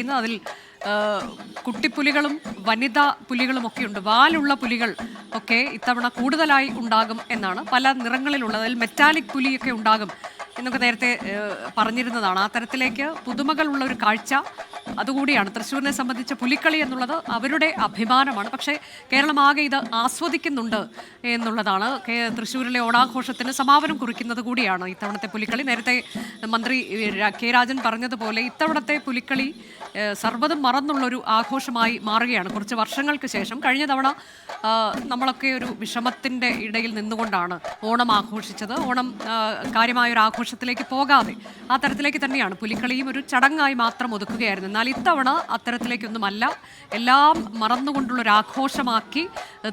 ചെയ്യുന്നത് അതിൽ കുട്ടിപ്പുലികളും വനിതാ പുലികളും ഒക്കെ ഉണ്ട്. വാലുള്ള പുലികൾ ഒക്കെ ഇത്തവണ കൂടുതലായി ഉണ്ടാകും എന്നാണ് പല നിറങ്ങളിലുള്ളത്. അതിൽ മെറ്റാലിക് പുലിയൊക്കെ ഉണ്ടാകും. എന്നൊക്കെ നേരത്തെ പറഞ്ഞിരുന്നതാണ്. ആ തരത്തിലേക്ക് പുതുമകളുള്ള ഒരു കാഴ്ച അതുകൂടിയാണ്. തൃശ്ശൂരിനെ സംബന്ധിച്ച് പുലിക്കളി എന്നുള്ളത് അവരുടെ അഭിമാനമാണ്. പക്ഷേ കേരളമാകെ ഇത് ആസ്വദിക്കുന്നുണ്ട് എന്നുള്ളതാണ്. തൃശ്ശൂരിലെ ഓണാഘോഷത്തിന് സമാപനം കുറിക്കുന്നത് കൂടിയാണ് ഇത്തവണത്തെ പുലിക്കളി. നേരത്തെ മന്ത്രി കെ രാജൻ പറഞ്ഞതുപോലെ ഇത്തവണത്തെ പുലിക്കളി സർവതും മറന്നുള്ളൊരു ആഘോഷമായി മാറുകയാണ്. കുറച്ച് വർഷങ്ങൾക്ക് ശേഷം കഴിഞ്ഞ തവണ നമ്മളൊക്കെ ഒരു വിഷമത്തിന്റെ ഇടയിൽ നിന്നുകൊണ്ടാണ് ഓണം ആഘോഷിച്ചത്. ഓണം കാര്യമായൊരു ആഘോഷത്തിലേക്ക് പോകാതെ ആ തരത്തിലേക്ക് തന്നെയാണ്. പുലിക്കളിയും ഒരു ചടങ്ങായി മാത്രം ഒതുക്കുകയായിരുന്നു. എന്നാൽ ഇത്തവണ അത്തരത്തിലേക്കൊന്നുമല്ല. എല്ലാം മറന്നുകൊണ്ടുള്ള ഒരു ആഘോഷമാക്കി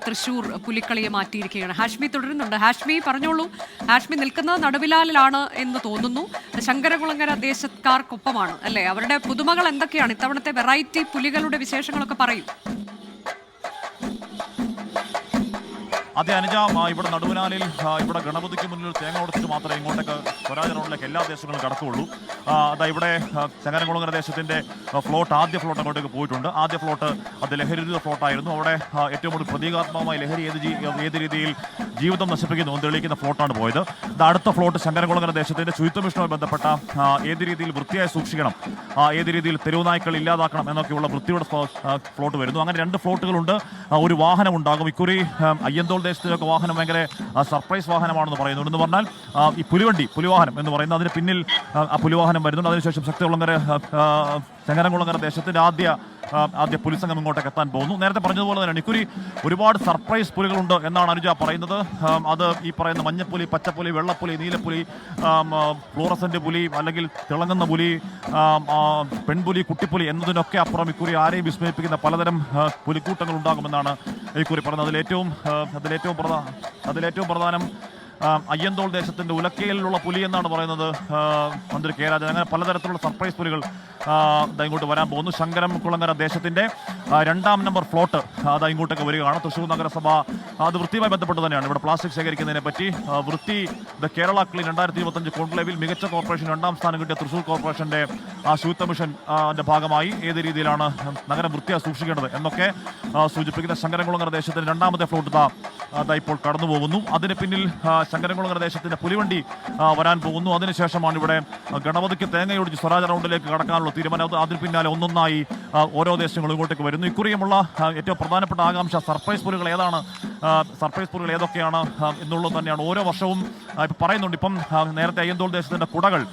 തൃശൂർ പുലിക്കളിയെ മാറ്റിയിരിക്കുകയാണ്. ഹാഷ്മി തുടരുന്നുണ്ട്. ഹാഷ്മി പറഞ്ഞോളൂ. ഹാഷ്മി നിൽക്കുന്നത് നടുവിലാലിലാണ് എന്ന് തോന്നുന്നു. ശങ്കരകുളങ്ങര ദേശക്കാർക്കൊപ്പമാണ് അല്ലേ? അവരുടെ പുതുമകൾ എന്തൊക്കെയാണ്? ഇത്തവണത്തെ വെറൈറ്റി പുലികളുടെ വിശേഷങ്ങളൊക്കെ പറയും. അതെ അനുജ ഇവിടെ നടുവനാലിൽ ഇവിടെ ഗണപതിക്ക് മുന്നിൽ തേങ്ങ ഉടച്ചിട്ട് മാത്രമേ ഇങ്ങോട്ടേക്ക് സ്വരാജ് റോഡിലേക്ക് എല്ലാ ദേശങ്ങളും കടക്കുകയുള്ളൂ. അതാ ഇവിടെ ചങ്ങനകുളങ്ങര ദേശത്തിന്റെ ഫ്ലോട്ട് ആദ്യ ഫ്ലോട്ട് അങ്ങോട്ടേക്ക് പോയിട്ടുണ്ട്. ആദ്യ ഫ്ലോട്ട് അത് ലഹരിയുടെ ഫ്ലോട്ടായിരുന്നു. അവിടെ ഏറ്റവും കൂടുതൽ പ്രതീകാത്മകമായി ലഹരി ഏത് ഏത് രീതിയിൽ ജീവിതം നശിപ്പിക്കുന്നു തെളിയിക്കുന്ന ഫ്ലോട്ടാണ് പോയത്. അടുത്ത ഫ്ലോട്ട് ചങ്ങനകുളങ്ങര ദേശത്തിന്റെ ശുചിത്വ മിഷനുമായി ബന്ധപ്പെട്ട ഏത് രീതിയിൽ വൃത്തിയായി സൂക്ഷിക്കണം ഏത് രീതിയിൽ തെരുവ് നായ്ക്കൾ ഇല്ലാതാക്കണം എന്നൊക്കെയുള്ള വൃത്തിയുടെ ഫ്ലോട്ട് വരുന്നു. അങ്ങനെ രണ്ട് ഫ്ലോട്ടുകളുണ്ട്. ഒരു വാഹനം ഉണ്ടാകും. ഇക്കുറി അയ്യന്തോൾ ദേശത്തിലൊക്കെ വാഹനം ഭയങ്കര സർപ്രൈസ് വാഹനമാണെന്ന് പറയുന്നുണ്ട് എന്ന് പറഞ്ഞാൽ ഈ പുലിവണ്ടി പുലിവാഹനം എന്ന് പറയുന്നത് അതിന് പിന്നിൽ ആ, പുലിവാഹനം വരുന്നുണ്ട്. അതിനുശേഷം ശക്തികുളങ്ങര ചങ്ങരംകുളങ്ങര ദേശത്തിന്റെ ആദ്യ ആദ്യ പുലി സംഘം ഇങ്ങോട്ടേക്ക് എത്താൻ പോകുന്നു. നേരത്തെ പറഞ്ഞതുപോലെ തന്നെ ഇക്കുരി ഒരുപാട് സർപ്രൈസ് പുലികളുണ്ട് എന്നാണ് അനുജ പറയുന്നത്. അത് ഈ പറയുന്ന മഞ്ഞപ്പുലി പച്ചപ്പുലി വെള്ളപ്പുലി നീലപ്പുലി ഫ്ലൂറസന്റ് പുലി അല്ലെങ്കിൽ തിളങ്ങുന്ന പുലി പെൺപുലി കുട്ടിപ്പുലി എന്നതിനൊക്കെ അപ്പുറം ഇക്കുറി ആരെയും വിസ്മയിപ്പിക്കുന്ന പലതരം പുലിക്കൂട്ടങ്ങൾ ഉണ്ടാകുമെന്നാണ് ഇക്കുറി പറയുന്നത്. അതിലേറ്റവും അതിലേറ്റവും പ്രധാന അതിലേറ്റവും പ്രധാനം അയ്യന്തോൾ ദേശത്തിന്റെ ഉലക്കയിലുള്ള പുലി എന്നാണ് പറയുന്നത്. മന്ത്രി കെ രാജൻ. അങ്ങനെ പലതരത്തിലുള്ള സർപ്രൈസ് പുലികൾ ഇങ്ങോട്ട് വരാൻ പോകുന്നു. ശങ്കരം കുളങ്ങര ദേശത്തിന്റെ രണ്ടാം നമ്പർ ഫ്ലോട്ട് അത് ഇങ്ങോട്ടൊക്കെ വരികയാണ്. തൃശ്ശൂർ നഗരസഭ അത് വൃത്തിയുമായി ബന്ധപ്പെട്ട് തന്നെയാണ്. ഇവിടെ പ്ലാസ്റ്റിക് ശേഖരിക്കുന്നതിനെ പറ്റി വൃത്തി ദ കേരള ക്ലീൻ രണ്ടായിരത്തി ഇരുപത്തഞ്ച് കോൺക്ലേവിൽ മികച്ച കോർപ്പറേഷൻ രണ്ടാം സ്ഥാനം കിട്ടിയ തൃശ്ശൂർ കോർപ്പറേഷന്റെ ആ ശുചിത്വ മിഷൻ ഭാഗമായി ഏത് രീതിയിലാണ് നഗരം വൃത്തിയായി സൂക്ഷിക്കേണ്ടത് എന്നൊക്കെ സൂചിപ്പിക്കുന്ന ശങ്കരൻകുളങ്ങര ദേശത്തിന്റെ രണ്ടാമത്തെ ഫ്ലോട്ട് അതാ ഇപ്പോൾ കടന്നു പോകുന്നു. അതിന് പിന്നിൽ ശങ്കരംകുളം പ്രദേശത്തിന്റെ പുലിവണ്ടി വരാൻ പോകുന്നു. അതിനുശേഷമാണ് ഇവിടെ ഗണപതിക്ക് തേങ്ങയൊടിച്ച് സ്വരാജ് റൗണ്ടിലേക്ക് കടക്കാനുള്ള തീരുമാനം. അത് അതിന് പിന്നാലെ ഒന്നൊന്നായി ഓരോ ദേശങ്ങളും ഇങ്ങോട്ടേക്ക് വരുന്നു. ഇക്കുറിയുമുള്ള ഏറ്റവും പ്രധാനപ്പെട്ട ആകാംക്ഷ സർപ്രൈസ് പുലികൾ ഏതാണ്? സർപ്രൈസ് പുലികൾ ഏതൊക്കെയാണ്? എന്നുള്ളത് തന്നെയാണ് ഓരോ വർഷവും ഇപ്പം പറയുന്നുണ്ട്. ഇപ്പം നേരത്തെ അയ്യന്തോൾ ദേശത്തിന്റെ കുടകൾ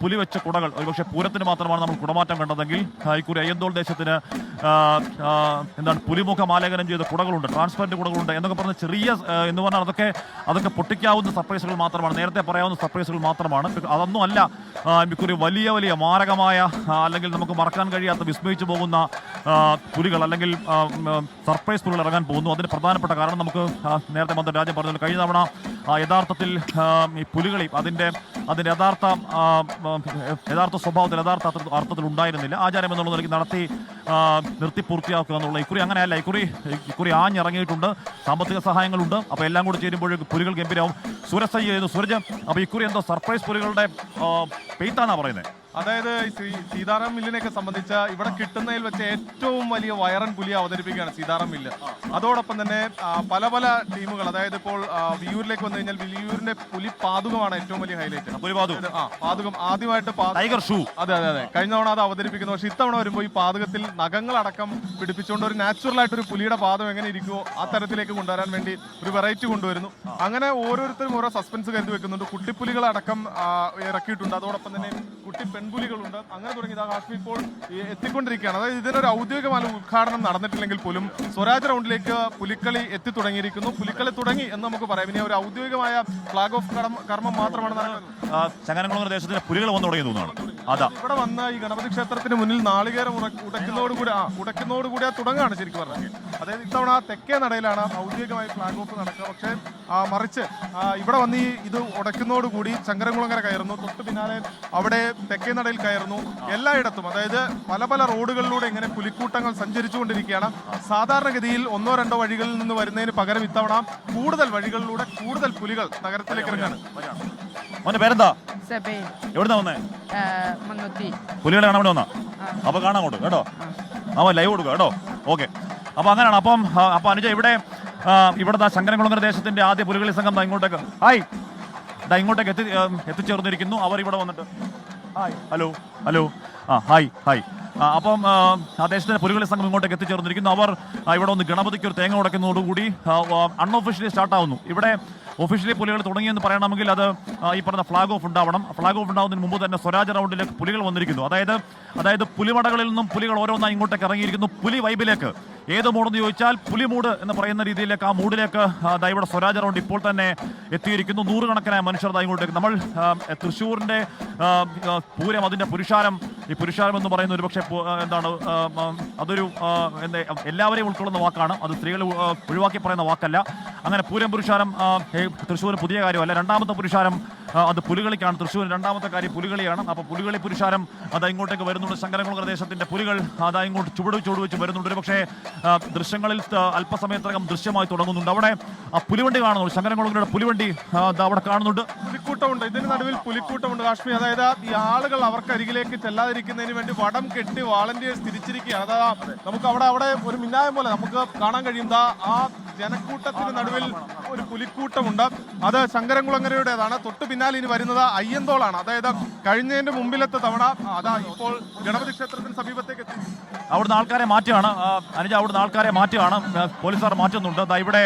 പുലി വെച്ച കുടകൾ. ഒരുപക്ഷെ പൂരത്തിന് മാത്രമാണ് നമ്മൾ കുടമാറ്റം കണ്ടതെങ്കിൽ ഇക്കുറി അയ്യന്തോൾ ദേശത്തിന് എന്താണ് പുലിമുഖ ആലേഖനം ചെയ്ത കുടകളുണ്ട് ട്രാൻസ്പെറന്റ് കുടകളുണ്ട് എന്നൊക്കെ പറഞ്ഞ ചെറിയ എന്ന് പറഞ്ഞാൽ അതൊക്കെ അതൊക്കെ പൊട്ടിക്കാവുന്ന സർപ്രൈസുകൾ മാത്രമാണ്. നേരത്തെ പറയാവുന്ന സർപ്രൈസുകൾ മാത്രമാണ്. അതൊന്നും അല്ല ഇക്കുറി വലിയ വലിയ മാരകമായ അല്ലെങ്കിൽ നമുക്ക് മറക്കാൻ കഴിയാത്ത വിസ്മയിച്ചു പോകുന്ന പുലികൾ അല്ലെങ്കിൽ സർപ്രൈസ് പുലികൾ ഇറങ്ങാൻ പോകുന്നു. അതിന് പ്രധാനപ്പെട്ട കാരണം നമുക്ക് നേരത്തെ മന്ത്രി രാജ്യം പറഞ്ഞു കഴിഞ്ഞ തവണ യഥാർത്ഥത്തിൽ ഈ പുലികളി അതിന്റെ അതിന്റെ യഥാർത്ഥ യഥാർത്ഥ സ്വഭാവത്തിൽ യഥാർത്ഥ അർത്ഥ- അർത്ഥത്തിൽ ഉണ്ടായിരുന്നില്ല. ആചാരം എന്നുള്ള നിലയ്ക്ക് നടത്തി നിർത്തി പൂർത്തിയാക്കുക എന്നുള്ള ഇക്കുറി അങ്ങനെയല്ല. ഇക്കുറി ഇക്കുറി ആഞ്ഞിറങ്ങിയിട്ടുണ്ട്. സാമ്പത്തിക സഹായങ്ങളുണ്ട്. അപ്പോൾ എല്ലാം കൂടി ചേരുമ്പോഴേക്ക് പുലികൾ ഗംഭീരവും. സൂരജ് ചെയ്യുന്നു സൂരജ്? അപ്പോൾ ഇക്കുറി എന്തോ സർപ്രൈസ് പുലികളുടെ പെയ്ത്താന്നാ പറയുന്നത് അതായത് സീതാറാം മില്ലിനെയൊക്കെ സംബന്ധിച്ച ഇവിടെ കിട്ടുന്നതിൽ വെച്ച് ഏറ്റവും വലിയ വയറൻ പുലി അവതരിപ്പിക്കുകയാണ് സീതാറാം മില്ല്. അതോടൊപ്പം തന്നെ പല പല ടീമുകൾ അതായത് ഇപ്പോൾ വിയൂരിലേക്ക് വന്നു കഴിഞ്ഞാൽ വിയൂരിന്റെ പുലി പാതുകമാണ് ഏറ്റവും വലിയ ഹൈലൈറ്റ്. പുലിപാതു ആ പാതുകം ആദ്യമായിട്ട് ടൈഗർ ഷൂ. അതെ അതെ അതെ. കഴിഞ്ഞ തവണ അത് അവതരിപ്പിക്കുന്നു. പക്ഷെ ഇത്തവണ വരുമ്പോൾ ഈ പാതകത്തിൽ നഖങ്ങളടക്കം പിടിപ്പിച്ചുകൊണ്ട് ഒരു നാച്ചുറൽ ആയിട്ട് ഒരു പുലിയുടെ പാദം എങ്ങനെ ഇരിക്കുമോ ആ തരത്തിലേക്ക് കൊണ്ടുവരാൻ വേണ്ടി ഒരു വെറൈറ്റി കൊണ്ടുവരുന്നു. അങ്ങനെ ഓരോരുത്തരും ഓരോ സസ്പെൻസ് കരുതി വെക്കുന്നുണ്ട്. കുട്ടിപ്പുലികളടക്കം ഇറക്കിയിട്ടുണ്ട്. അതോടൊപ്പം തന്നെ കുട്ടി പെൺപുലികളുണ്ട് അങ്ങനെ തുടങ്ങി ഇതാ ഹാഷ്മി ഇപ്പോൾ എത്തിക്കൊണ്ടിരിക്കുകയാണ്. അതായത് ഇതിനൊരു ഔദ്യോഗികമായ ഉദ്ഘാടനം നടന്നിട്ടില്ലെങ്കിൽ പോലും സ്വരാജ് റൗണ്ടിലേക്ക് പുലിക്കളി എത്തി തുടങ്ങിയിരിക്കുന്നു പുലിക്കളി തുടങ്ങി എന്ന് നമുക്ക് പറയാം. ഇനി ഒരു ഔദ്യോഗികമായ ഫ്ലാഗ് ഓഫ് കർമ്മം മാത്രമാണ് നടക്കുന്നത്. പ്രദേശത്തിന് പുലികൾ വന്നു തുടങ്ങി തോന്നുന്നു അതാ. ഇവിടെ വന്ന ഈ ഗണപതി ക്ഷേത്രത്തിന് മുന്നിൽ നാളികേരം ഉറ- ഉടക്കുന്നതോടുകൂടി ആ തുടങ്ങുകയാണ് ശരിക്കും പറഞ്ഞത് അതായത് ഇത്തവണ തെക്കേ നടയിലാണ് ഔദ്യോഗികമായി ഫ്ലാഗ് ഓഫ് നടക്കുക. പക്ഷേ ആ, മറിച്ച് ഇവിടെ വന്ന് ഈ ഇത് ഉടയ്ക്കുന്നതോടുകൂടി ചങ്കരംകുളങ്ങര കയറുന്നു. തൊട്ട് പിന്നാലെ അവിടെ തെക്കേ നടയിൽ കയറുന്നു. എല്ലായിടത്തും. അതായത് പല പല റോഡുകളിലൂടെ ഇങ്ങനെ പുലിക്കൂട്ടങ്ങൾ സഞ്ചരിച്ചുകൊണ്ടിരിക്കുകയാണ്. സാധാരണഗതിയിൽ ഒന്നോ രണ്ടോ വഴികളിൽ നിന്ന് വരുന്നതിന് പകരം ഇത്തവണ കൂടുതൽ വഴികളിലൂടെ കൂടുതൽ പുലികൾ നഗരത്തിലേക്ക് ഇറങ്ങാണ് മോന്റെ പേരെന്താ? എവിടുന്നാ വന്നേ? പുലികളെ കാണാൻ വേണ്ടി വന്നാ? അപ്പൊ കാണാൻ കൊടുക്കും കേട്ടോ? അപ്പൊ ലൈവ് കൊടുക്കുക കേട്ടോ? ഓക്കെ. അപ്പൊ അങ്ങനെയാണ്. അപ്പം അപ്പൊ അനുജ ഇവിടെ ആ, ഇവിടുത്തെ ശങ്കരൻകുളങ്ങര ദേശത്തിന്റെ ആദ്യ പുലികളി സംഘം ഇങ്ങോട്ടേക്ക്. ഹായ്. ഇങ്ങോട്ടേക്ക് എത്തി എത്തിച്ചേർന്നിരിക്കുന്നു. അവർ ഇവിടെ വന്നിട്ട്. ഹായ്. Hello hello. ആ ഹായ് ഹായ്. അപ്പം ആ പുലികളി സംഘം ഇങ്ങോട്ടേക്ക് എത്തിച്ചേർന്നിരിക്കുന്നു. അവർ ഇവിടെ ഒന്ന് ഗണപതിക്ക് ഒരു തേങ്ങ ഉടക്കുന്നതോടുകൂടി അൺഒഫീഷ്യലി സ്റ്റാർട്ടാവുന്നു ഇവിടെ ഒഫീഷ്യലി പുലികൾ തുടങ്ങിയെന്ന് പറയണമെങ്കിൽ അത് ഈ പറഞ്ഞ ഫ്ലാഗ് ഓഫ് ഉണ്ടാവണം. ഫ്ലാഗ് ഓഫ് ഉണ്ടാവുന്നതിന് മുമ്പ് തന്നെ സ്വരാജ് റൗണ്ടിലേക്ക് പുലികൾ വന്നിരിക്കുന്നു. അതായത് അതായത് പുലിമടകളിൽ നിന്നും പുലികൾ ഓരോന്നായി ഇങ്ങോട്ടേക്ക് ഇറങ്ങിയിരിക്കുന്നു. പുലി വൈബിലേക്ക് ഏത് മൂടെന്ന് ചോദിച്ചാൽ പുലിമൂട് എന്ന് പറയുന്ന രീതിയിലേക്ക് ആ മൂടിലേക്ക് ദൈവയുടെ സ്വരാജ് റൗണ്ട് ഇപ്പോൾ തന്നെ എത്തിയിരിക്കുന്നു. നൂറുകണക്കിനായ മനുഷ്യർ ഇങ്ങോട്ടേക്ക്. നമ്മൾ ആ, പൂരം അതിന്റെ പുരുഷാരം ഈ പുരുഷാരം എന്ന് പറയുന്ന ഒരുപക്ഷെ പക്ഷേ എന്താണ് അതൊരു എന്താ എല്ലാവരെയും ഉൾക്കൊള്ളുന്ന വാക്കാണ്. അത് സ്ത്രീകൾ ഒഴിവാക്കി പറയുന്ന വാക്കല്ല. അങ്ങനെ പൂരം പുരുഷാരം തൃശ്ശൂർ പുതിയ കാര്യമല്ല. രണ്ടാമത്തെ പുരുഷാരം അത് പുലികളിക്കാണ്. തൃശ്ശൂർ രണ്ടാമത്തെ കാര്യം പുലികളിയാണ്. അപ്പോൾ പുലികളി പുരുഷാരം അതാ ഇങ്ങോട്ടേക്ക് വരുന്നുണ്ട്. ശങ്കരകുളം പ്രദേശത്തിന്റെ പുലികൾ അതാ ഇങ്ങോട്ട് ചുവട് ചുവട് വെച്ച് വരുന്നുണ്ട്. പക്ഷേ ദൃശ്യങ്ങളിൽ അല്പസമയത്തിനകം ദൃശ്യമായി തുടങ്ങുന്നുണ്ട്. അവിടെ ആ പുലിവണ്ടി കാണുന്നുണ്ട് ശങ്കരകുളങ്ങരയുടെ പുലിവണ്ടി അവിടെ കാണുന്നുണ്ട്. പുലിക്കൂട്ടമുണ്ട്. ഇതിന് നടുവിൽ പുലിക്കൂട്ടമുണ്ട് കാശ്മീർ. അതായത് ഈ ആളുകൾ അവർക്കരികിലേക്ക് ചെല്ലാതിരിക്കുന്നതിന് വേണ്ടി വടം കെട്ടി വാളണ്ടിയേഴ്സ് തിരിച്ചിരിക്കുകയാണ്. അതാ നമുക്ക് അവിടെ അവിടെ ഒരു മിന്നായം പോലെ നമുക്ക് കാണാൻ കഴിയും. ആ ജനക്കൂട്ടത്തിന് നടുവിൽ ഒരു പുലിക്കൂട്ടമുണ്ട്. അത് ശങ്കരൻകുളങ്ങരയുടേതാണ്. തൊട്ടു പിന്നാലെ ഇനി വരുന്നത് അയ്യന്തോളാണ്. അതായത് കഴിഞ്ഞതിന്റെ മുമ്പിലത്തെ തവണ അതാ ഇപ്പോൾ ഗണപതി ക്ഷേത്രത്തിന് സമീപത്തേക്ക് എത്തി. അവിടുന്ന് ആൾക്കാരെ മാറ്റുകയാണ്. അനുജ അവിടുന്ന് ആൾക്കാരെ മാറ്റുകയാണ്. പോലീസുകാർ മാറ്റുന്നുണ്ട്. ദാ ഇവിടെ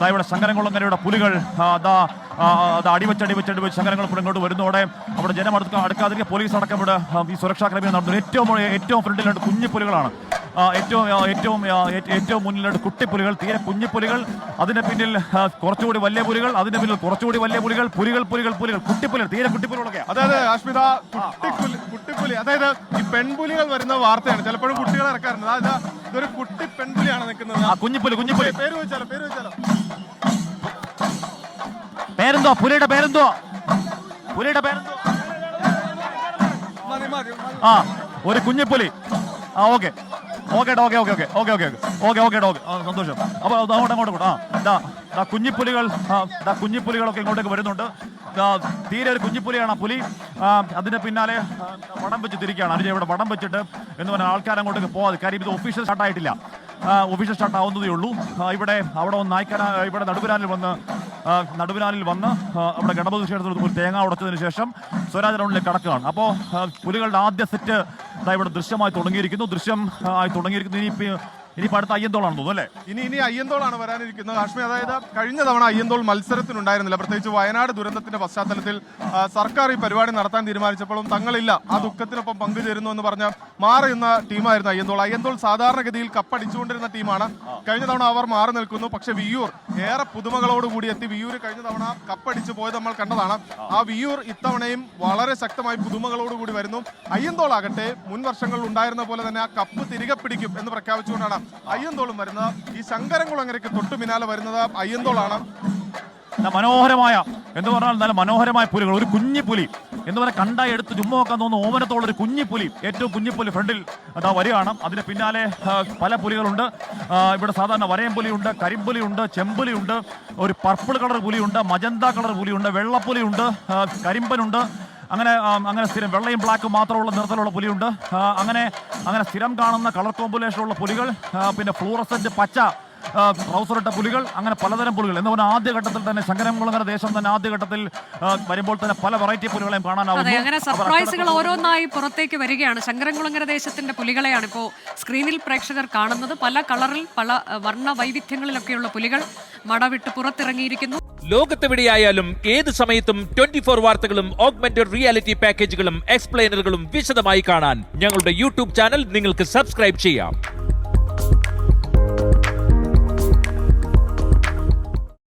ദാ ഇവിടെ ശങ്കരൻകുളങ്ങരയുടെ പുലികൾ അതാ ദാ അടിവെച്ച് അടിവെച്ച് അടിവെച്ച് ശങ്കരൻകുളം ഇങ്ങോട്ട് വരുന്നതോടെ അവിടെ ജനം അടുക്ക അടുക്കാതിരിക്കുക പോലീസ് അടക്കം ഇവിടെ ഈ സുരക്ഷാ ക്രമീകരണം നടത്തുന്നു. ഏറ്റവും ഏറ്റവും ഫ്രണ്ടിലുണ്ട് കുഞ്ഞു പുലികളാണ് ഏറ്റവും ഏറ്റവും ഏറ്റവും മുന്നിലുള്ള കുട്ടിപ്പുലികൾ തീരെ കുഞ്ഞിപ്പുലികൾ പുലികൾ അതിന് പിന്നിൽ കുറച്ചുകൂടി വലിയ പുലികൾ അതിന് പിന്നിൽ കുറച്ചുകൂടി വലിയ പുലികൾ പുലികൾ പുലികൾ പുലികൾ കുട്ടിപ്പുലികൾ തീരെ കുട്ടിപ്പുലികളൊക്കെ. അതായത് അശ്മിത കുട്ടിപ്പുലി കുട്ടിപ്പുലി. അതായത് ഈ പെൺപുലികൾ വരുന്ന വാർത്തയാണ്. ചിലപ്പോഴും കുട്ടികൾ ഇറക്കാറുണ്ട്. അതായത് ഇതൊരു കുട്ടി പെൺപുലിയാണ് നിൽക്കുന്നത്. ആ കുഞ്ഞിപ്പുലി കുഞ്ഞിപ്പുലി. പേര് വെച്ചാലോ പേര് വെച്ചാലോ പേരെന്തോ പുലിയുടെ പേരെന്തോ? പുലിയുടെ പേരെന്തോ? ആ ഒരു കുഞ്ഞിപ്പുലി. ആ okay. Okay okay okay okay okay okay okay okay okay. സന്തോഷം. അപ്പോൾ അങ്ങോട്ട് അങ്ങോട്ട് അങ്ങോട്ട് ആ ദാ കുഞ്ഞിപ്പുലികൾ ദാ കുഞ്ഞിപ്പുലികളൊക്കെ ഇങ്ങോട്ടേക്ക് വരുന്നുണ്ട്. തീരെ ഒരു കുഞ്ഞിപ്പുലിയാണ് ആ പുലി. അതിന്റെ പിന്നാലെ വടം വെച്ച് തിരിക്കുകയാണ്. അതിന്റെ ഇവിടെ വടം വെച്ചിട്ട് എന്ന് പറഞ്ഞാൽ ആൾക്കാർ അങ്ങോട്ടേക്ക് പോകാതെ കാര്യം ഇത് ഒഫീഷ്യൽ സ്റ്റാർട്ട് ആയിട്ടില്ല. ഒഫീഷ്യൽ സ്റ്റാർട്ട് ആവുന്നതേ ഉള്ളൂ. ഇവിടെ അവിടെ ഒന്ന് നായ്ക്കാന ഇവിടെ നടുവിനാലിൽ വന്ന് നടുവിനാലിൽ വന്ന് അവിടെ ഗണപതി ക്ഷേത്രത്തിൽ ഒരു തേങ്ങ ഉടച്ചതിന് ശേഷം സ്വരാജ് റൗണ്ടിലേക്ക് കടക്കുകയാണ് അപ്പോൾ പുലികളുടെ ആദ്യ സെറ്റ് ഇവിടെ ദൃശ്യമായി തുടങ്ങിയിരിക്കുന്നു. ദൃശ്യം ആയി തുടങ്ങിയിരിക്കുന്നു. ഇനി ഇനിയിപ്പോൾ അടുത്ത അയ്യന്തോളാണെന്ന് തോന്നുന്നു അല്ലേ? ഇനി ഇനി അയ്യന്തോളാണ് വരാനിരിക്കുന്നത്. കാശ്മീർ അതായത് കഴിഞ്ഞ തവണ അയ്യന്തോൾ മത്സരത്തിനുണ്ടായിരുന്നില്ല. പ്രത്യേകിച്ച് വയനാട് ദുരന്തത്തിന്റെ പശ്ചാത്തലത്തിൽ സർക്കാർ ഈ പരിപാടി നടത്താൻ തീരുമാനിച്ചപ്പോഴും തങ്ങളില്ല. ആ ദുഃഖത്തിനൊപ്പം പങ്കുചേരുന്നു എന്ന് പറഞ്ഞ മാറിയുന്ന ടീമായിരുന്നു അയ്യന്തോൾ. അയ്യന്തോൾ സാധാരണഗതിയിൽ കപ്പടിച്ചുകൊണ്ടിരുന്ന ടീമാണ്. കഴിഞ്ഞ തവണ അവർ മാറി നിൽക്കുന്നു. പക്ഷെ വിയൂർ ഏറെ പുതുമകളോടുകൂടി എത്തി. വിയൂർ കഴിഞ്ഞ തവണ കപ്പടിച്ചു പോയത് നമ്മൾ കണ്ടതാണ്. ആ വിയൂർ ഇത്തവണയും വളരെ ശക്തമായി പുതുമകളോടുകൂടി വരുന്നു. അയ്യന്തോൾ ആകട്ടെ മുൻ വർഷങ്ങളിൽ ഉണ്ടായിരുന്ന പോലെ തന്നെ ആ കപ്പ് തിരികെ പിടിക്കും എന്ന് പ്രഖ്യാപിച്ചുകൊണ്ടാണ് അയ്യന്തോളും വരുന്നത്. ഈ ശങ്കരൻകുളങ്ങരയ്ക്ക് തൊട്ടു പിന്നാലെ വരുന്നത് അയ്യന്തോളാണ്. മനോഹരമായ എന്ന് പറഞ്ഞാൽ നല്ല മനോഹരമായ പുലികൾ. ഒരു കുഞ്ഞി പുലി എന്ന് പറഞ്ഞാൽ കണ്ടായി എടുത്ത് ചുമ്മാ നോക്കാൻ തോന്നുന്ന. ഓമനത്തോളം ഒരു ഏറ്റവും കുഞ്ഞി പുലി ഫ്രണ്ടിൽ അതാ വരികയാണ്. അതിന് പിന്നാലെ പല പുലികളുണ്ട്. ഇവിടെ സാധാരണ വരയം പുലിയുണ്ട് കരിമ്പുലിയുണ്ട് ചെമ്പുലിയുണ്ട് ഒരു പർപ്പിൾ കളർ പുലിയുണ്ട് മജന്ത കളർ പുലിയുണ്ട് വെള്ളപ്പുലിയുണ്ട് കരിമ്പനുണ്ട് അങ്ങനെ അങ്ങനെ സ്ഥിരം വെള്ളയും ബ്ലാക്കും മാത്രമുള്ള നിറത്തിലുള്ള പുലിയുണ്ട്. അങ്ങനെ അങ്ങനെ സ്ഥിരം കാണുന്ന കളർ കോമ്പിനേഷനുള്ള പുലികൾ പിന്നെ ഫ്ലൂറസെന്റ് പച്ച ട്രൗസറിട്ട പുലികൾ അങ്ങനെ പലതരം പുലികൾ. എന്ന് പറഞ്ഞാൽ ആദ്യഘട്ടത്തിൽ തന്നെ ശങ്കരംകുളങ്ങര ദേശം തന്നെ ആദ്യഘട്ടത്തിൽ വരുമ്പോൾ തന്നെ പല വെറൈറ്റി പുലികളെയും കാണാനാവും കാണാനാവുന്നു അങ്ങനെ സർപ്രൈസുകൾ ഓരോന്നായി പുറത്തേക്ക് വരികയാണ്. ശങ്കരംകുളങ്ങര ദേശത്തിന്റെ പുലികളെയാണ് ഇപ്പോൾ സ്ക്രീനിൽ പ്രേക്ഷകർ കാണുന്നത്. പല കളറിൽ പല വർണ വൈവിധ്യങ്ങളിലൊക്കെയുള്ള പുലികൾ മടവിട്ട് പുറത്തിറങ്ങിയിരിക്കുന്നു. ലോകത്തെവിടെയായാലും ഏത് സമയത്തും ട്വന്റി ഫോർ വാർത്തകളും ഓഗ്മെന്റഡ് റിയാലിറ്റി പാക്കേജുകളും എക്സ്പ്ലെയിനറുകളും വിശദമായി കാണാൻ ഞങ്ങളുടെ യൂട്യൂബ് ചാനൽ നിങ്ങൾക്ക് സബ്സ്ക്രൈബ് ചെയ്യാം.